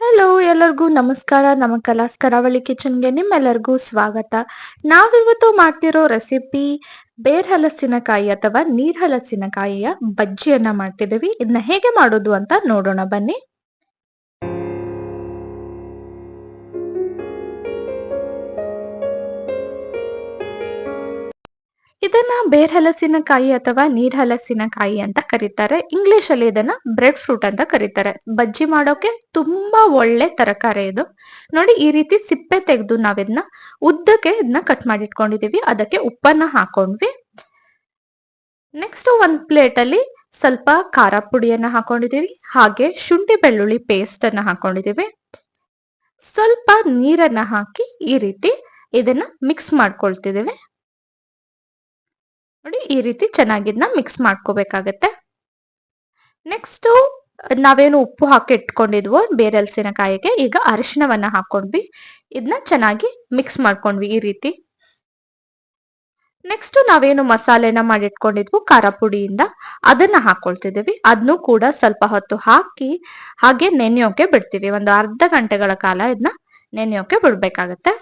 Hello ಎಲ್ಲರಿಗೂ ನಮಸ್ಕಾರ. ನಮ್ಮ ಕಲಾಸ್ ಕರಾವಳಿ ಕಿಚನ್ಗೆ ನಿಮ್ಮೆಲ್ಲರಿಗೂ ಸ್ವಾಗತ. ನಾವಿವತ್ತು ಮಾಡ್ತಿರೋ ರೆಸಿಪಿ ಬೇರ್ ಹಲಸಿನಕಾಯಿ ಅಥವಾ ನೀರ್ ಹಲಸಿನಕಾಯಿಯ ಬಜ್ಜಿಯನ್ನ ಮಾಡ್ತಿದ್ದೀವಿ. ಇದನ್ನ ಹೇಗೆ ಮಾಡೋದು ಅಂತ ನೋಡೋಣ ಬನ್ನಿ. ಇದನ್ನ ಬೇರ್ ಹಲಸಿನಕಾಯಿ ಅಥವಾ ನೀರ್ ಹಲಸಿನಕಾಯಿ ಅಂತ ಕರೀತಾರೆ. ಇಂಗ್ಲಿಷ್ ಅಲ್ಲಿ ಇದನ್ನ ಬ್ರೆಡ್ ಫ್ರೂಟ್ ಅಂತ ಕರೀತಾರೆ. ಬಜ್ಜಿ ಮಾಡೋಕೆ ತುಂಬಾ ಒಳ್ಳೆ ತರಕಾರಿ ಇದು. ನೋಡಿ, ಈ ರೀತಿ ಸಿಪ್ಪೆ ತೆಗೆದು ನಾವಿದನ್ನ ಉದ್ದಕ್ಕೆ ಇದನ್ನ ಕಟ್ ಮಾಡಿ ಇಟ್ಕೊಂಡಿದೀವಿ ಅದಕ್ಕೆ ಉಪ್ಪನ್ನ ಹಾಕೊಂಡ್ವಿ. ನೆಕ್ಸ್ಟ್ ಒಂದ್ ಪ್ಲೇಟ್ ಅಲ್ಲಿ ಸ್ವಲ್ಪ ಖಾರ ಪುಡಿಯನ್ನ ಹಾಕೊಂಡಿದೀವಿ. ಹಾಗೆ ಶುಂಠಿ ಬೆಳ್ಳುಳ್ಳಿ ಪೇಸ್ಟ್ ಅನ್ನ ಹಾಕೊಂಡಿದೀವಿ. ಸ್ವಲ್ಪ ನೀರನ್ನ ಹಾಕಿ ಈ ರೀತಿ ಇದನ್ನ ಮಿಕ್ಸ್ ಮಾಡ್ಕೊಳ್ತಿದೀವಿ. ನೋಡಿ ಈ ರೀತಿ ಚೆನ್ನಾಗಿದ್ನ ಮಿಕ್ಸ್ ಮಾಡ್ಕೋಬೇಕಾಗತ್ತೆ. ನೆಕ್ಸ್ಟ್ ನಾವೇನು ಉಪ್ಪು ಹಾಕಿ ಇಟ್ಕೊಂಡಿದ್ವೋ ಬೇರೆ ಹಲಸಿನಕಾಯಿಗೆ, ಈಗ ಅರಿಶಿನವನ್ನ ಹಾಕೊಂಡ್ವಿ. ಇದನ್ನ ಚೆನ್ನಾಗಿ ಮಿಕ್ಸ್ ಮಾಡ್ಕೊಂಡ್ವಿ ಈ ರೀತಿ. ನೆಕ್ಸ್ಟ್ ನಾವೇನು ಮಸಾಲೆನ ಮಾಡಿಟ್ಕೊಂಡಿದ್ವು ಖಾರ ಪುಡಿಯಿಂದ ಅದನ್ನ ಹಾಕೊಳ್ತಿದ್ದೀವಿ. ಅದನ್ನು ಕೂಡ ಸ್ವಲ್ಪ ಹೊತ್ತು ಹಾಕಿ ಹಾಗೆ ನೆನೆಯೋಕೆ ಬಿಡ್ತೀವಿ. ಒಂದು ಅರ್ಧ ಗಂಟೆಗಳ ಕಾಲ ಇದನ್ನ ನೆನೆಯೋಕೆ ಬಿಡ್ಬೇಕಾಗತ್ತೆ.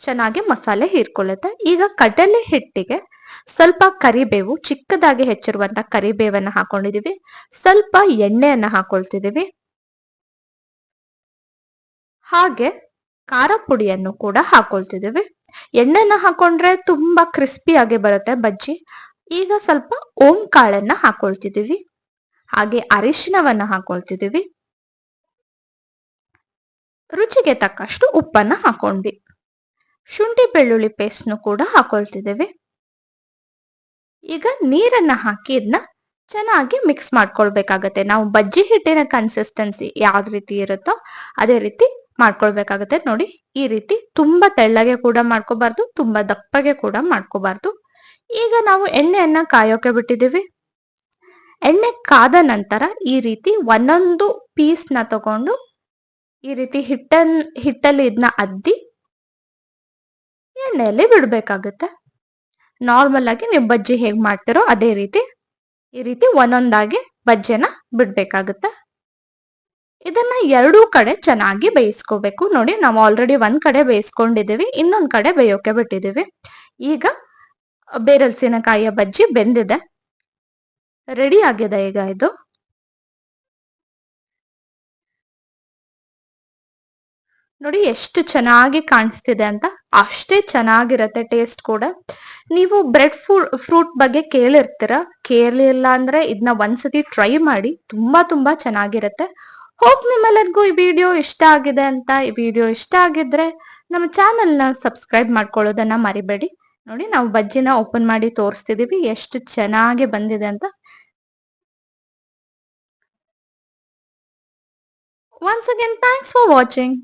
ಚೆನ್ನಾಗಿ ಮಸಾಲೆ ಹೀರ್ಕೊಳ್ಳುತ್ತೆ. ಈಗ ಕಡಲೆ ಹಿಟ್ಟಿಗೆ ಸ್ವಲ್ಪ ಕರಿಬೇವು, ಚಿಕ್ಕದಾಗಿ ಹೆಚ್ಚಿರುವಂತ ಕರಿಬೇವನ್ನ ಹಾಕೊಂಡಿದೀವಿ. ಸ್ವಲ್ಪ ಎಣ್ಣೆಯನ್ನ ಹಾಕೊಳ್ತಿದೀವಿ. ಹಾಗೆ ಖಾರ ಪುಡಿಯನ್ನು ಕೂಡ ಹಾಕೊಳ್ತಿದೀವಿ. ಎಣ್ಣೆನ ಹಾಕೊಂಡ್ರೆ ತುಂಬಾ ಕ್ರಿಸ್ಪಿ ಆಗಿ ಬರುತ್ತೆ ಬಜ್ಜಿ. ಈಗ ಸ್ವಲ್ಪ ಓಂ ಕಾಳನ್ನ ಹಾಕೊಳ್ತಿದೀವಿ. ಹಾಗೆ ಅರಿಶಿನವನ್ನ ಹಾಕೊಳ್ತಿದೀವಿ. ರುಚಿಗೆ ತಕ್ಕಷ್ಟು ಉಪ್ಪನ್ನ ಹಾಕೊಂಡ್ವಿ. ಶುಂಠಿ ಬೆಳ್ಳುಳ್ಳಿ ಪೇಸ್ಟ್ನು ಕೂಡ ಹಾಕೊಳ್ತಿದ್ದೇವೆ. ಈಗ ನೀರನ್ನ ಹಾಕಿ ಇದನ್ನ ಚೆನ್ನಾಗಿ ಮಿಕ್ಸ್ ಮಾಡ್ಕೊಳ್ಬೇಕಾಗತ್ತೆ. ನಾವು ಬಜ್ಜಿ ಹಿಟ್ಟಿನ ಕನ್ಸಿಸ್ಟೆನ್ಸಿ ಯಾವ ರೀತಿ ಇರುತ್ತೋ ಅದೇ ರೀತಿ ಮಾಡ್ಕೊಳ್ಬೇಕಾಗತ್ತೆ. ನೋಡಿ, ಈ ರೀತಿ ತುಂಬಾ ತೆಳ್ಳಗೆ ಕೂಡ ಮಾಡ್ಕೋಬಾರ್ದು, ತುಂಬಾ ದಪ್ಪಗೆ ಕೂಡ ಮಾಡ್ಕೋಬಾರ್ದು. ಈಗ ನಾವು ಎಣ್ಣೆಯನ್ನ ಕಾಯೋಕೆ ಬಿಟ್ಟಿದ್ದೀವಿ. ಎಣ್ಣೆ ಕಾದ ನಂತರ ಈ ರೀತಿ ಒಂದೊಂದು ಪೀಸ್ ತಗೊಂಡು ಈ ರೀತಿ ಹಿಟ್ಟನ್, ಹಿಟ್ಟಲ್ಲಿ ಇದನ್ನ ಅದ್ದಿ ಎಣ್ಣೆಯಲ್ಲಿ ಬಿಡಬೇಕಾಗುತ್ತೆ. ನಾರ್ಮಲ್ ಆಗಿ ನೀವು ಬಜ್ಜಿ ಹೇಗೆ ಮಾಡ್ತಿರೋ ಅದೇ ರೀತಿ, ಈ ರೀತಿ ಒಂದೊಂದಾಗಿ ಬಜ್ಜಿನ ಬಿಡಬೇಕಾಗುತ್ತೆ. ಇದನ್ನ ಎರಡೂ ಕಡೆ ಚೆನ್ನಾಗಿ ಬೇಯಿಸ್ಕೋಬೇಕು. ನೋಡಿ, ನಾವು ಆಲ್ರೆಡಿ ಒಂದ್ ಕಡೆ ಬೇಯಿಸ್ಕೊಂಡಿದೀವಿ ಇನ್ನೊಂದ್ ಕಡೆ ಬೇಯೋಕೆ ಬಿಟ್ಟಿದೀವಿ ಈಗ ಬೇರಲ್ಸಿನಕಾಯಿಯ ಬಜ್ಜಿ ಬೆಂದಿದೆ. ರೆಡಿ ಆಗಿದೆ ಈಗ ಇದು. ನೋಡಿ ಎಷ್ಟು ಚೆನ್ನಾಗಿ ಕಾಣಿಸ್ತಿದೆ ಅಂತ ಅಷ್ಟೇ ಚೆನ್ನಾಗಿರತ್ತೆ ಟೇಸ್ಟ್ ಕೂಡ. ನೀವು ಬ್ರೆಡ್ ಫ್ರೂಟ್ ಬಗ್ಗೆ ಕೇಳಿರ್ತೀರ? ಕೇಳಲಿಲ್ಲ ಅಂದ್ರೆ ಇದನ್ನ ಒಂದ್ಸತಿ ಟ್ರೈ ಮಾಡಿ ತುಂಬಾ ತುಂಬಾ ಚೆನ್ನಾಗಿರತ್ತೆ. ಹೋಪ್ ನಿಮ್ಮೆಲ್ಲರಿಗೂ ಈ ವಿಡಿಯೋ ಇಷ್ಟ ಆಗಿದೆ ಅಂತ. ಈ ವಿಡಿಯೋ ಇಷ್ಟ ಆಗಿದ್ರೆ ನಮ್ಮ ಚಾನೆಲ್ನ ಸಬ್ಸ್ಕ್ರೈಬ್ ಮಾಡ್ಕೊಳ್ಳೋದನ್ನ ಮರಿಬೇಡಿ. ನೋಡಿ ನಾವು ಬಜ್ಜಿನ ಓಪನ್ ಮಾಡಿ ತೋರಿಸ್ತಿದೀವಿ ಎಷ್ಟು ಚೆನ್ನಾಗಿ ಬಂದಿದೆ ಅಂತ. Once again thanks for watching